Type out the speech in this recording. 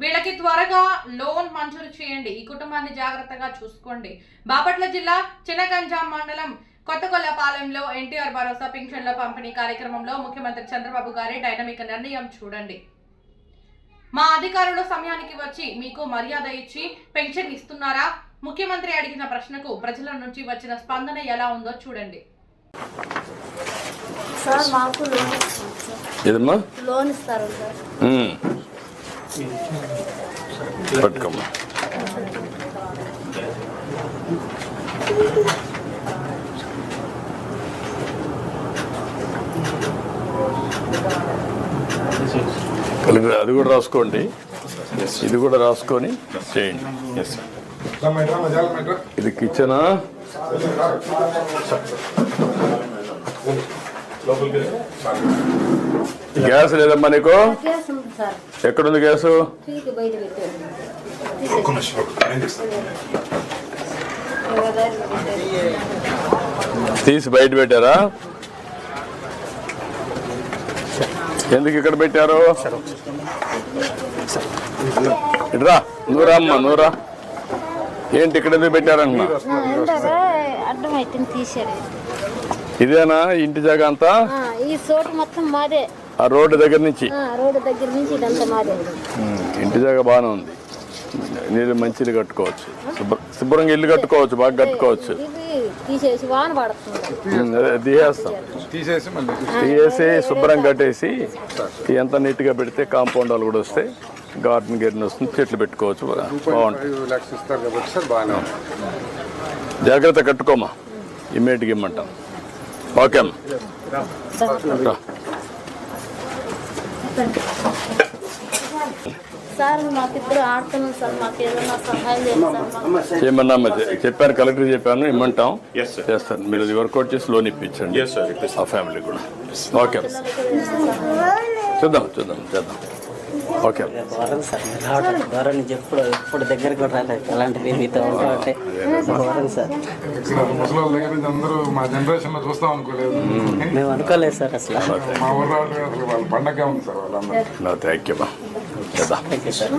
త్వరగా లోన్ మంజూరు చేయండి. ఈ కుటుంబాన్ని జాగ్రత్తగా చూసుకోండి. బాపట్ల జిల్లా చినగంజాం మండలం కొత్తకొల్లపాలెంలో ఎన్టీఆర్ భరోసా పింఛన్ల పంపిణీ కార్యక్రమంలో ముఖ్యమంత్రి చంద్రబాబు గారి డైనమిక్ నిర్ణయం చూడండి. మా అధికారులు సమయానికి వచ్చి మీకు మర్యాద ఇచ్చి పెన్షన్ ఇస్తున్నారా? ముఖ్యమంత్రి అడిగిన ప్రశ్నకు ప్రజల నుంచి వచ్చిన స్పందన ఎలా ఉందో చూడండి. సార్ మాకు లోన్ ఇస్తారు సార్ ఏదమ్మా? లోన్ ఇస్తారు సార్. ఉమ్. పట్టుకోమ్మా. అది కూడా రాసుకోండి. ఇది కూడా రాసుకొని చేయండి. ఇది కిచెనా? లోపలికి గ్యాస్ లేదమ్మా నీకు? గ్యాస్ ఉంది సార్. ఎక్కడుంది గ్యాసు? తీసి బయట పెట్టారా? ఎందుకు ఇక్కడ పెట్టారు? ఇట్రా నూరా అమ్మ నూరా ఏంటి ఇక్కడ ఎందుకు తీసారు ఇదేనా? ఇంటి జాగా అంతా? ఈ చోటు మొత్తం మాదే. ఆ రోడ్డు దగ్గర నుంచి? రోడ్డు దగ్గర నుంచి ఇదంతా మాదే. ఇంటి జాగా బాగానే ఉంది. నీళ్ళు మంచి ఇల్లు కట్టుకోవచ్చు. శుభ్ర- శుభ్రంగా ఇల్లు కట్టుకోవచ్చు బాగా కట్టుకోవచ్చు. ఇది తీసేసి వాన పడుతుంది. ఉమ్, అదే తీసేస్తాం. తీసేసి మళ్ళీ తీసేసి శుభ్రం కట్టేసి ఎంత నీట్గా పెడితే కాంపౌండ్ వాళ్ళు కూడా వస్తాయి గార్డెన్ గేర్న్ వస్తుంది చెట్లు పెట్టుకోవచ్చు బాగుంటుంది. జాగ్రత్త కట్టుకోమా. ఇమ్మీడియట్గా ఇమ్మంటాం. ఓకే. ఏమన్నా చెప్పాను కలెక్టర్ చెప్పాను ఇమ్మంటాం. చేస్తాను మీరు అది వర్కౌట్ చేసి లోన్ ఇప్పించండి. ఆ ఫ్యామిలీ కూడా. ఓకే. చూద్దాం చూద్దాం చేద్దాం. ఓకే. వరం సార్ రావడం నుంచి ఎప్పుడు ఎప్పుడు దగ్గరికి రాలేదు. అలాంటివి మీతో ఉంటే వరం సార్. అందరూ మా జనరేషన్లో చూస్తాం అనుకోలేదు. మేము. అనుకోలేదు సార్ అసలు. మా ఊరు రావడం అసలు వాళ్ళ పండగ ఉంది సార్ వాళ్ళందరూ. Thank you thank you sir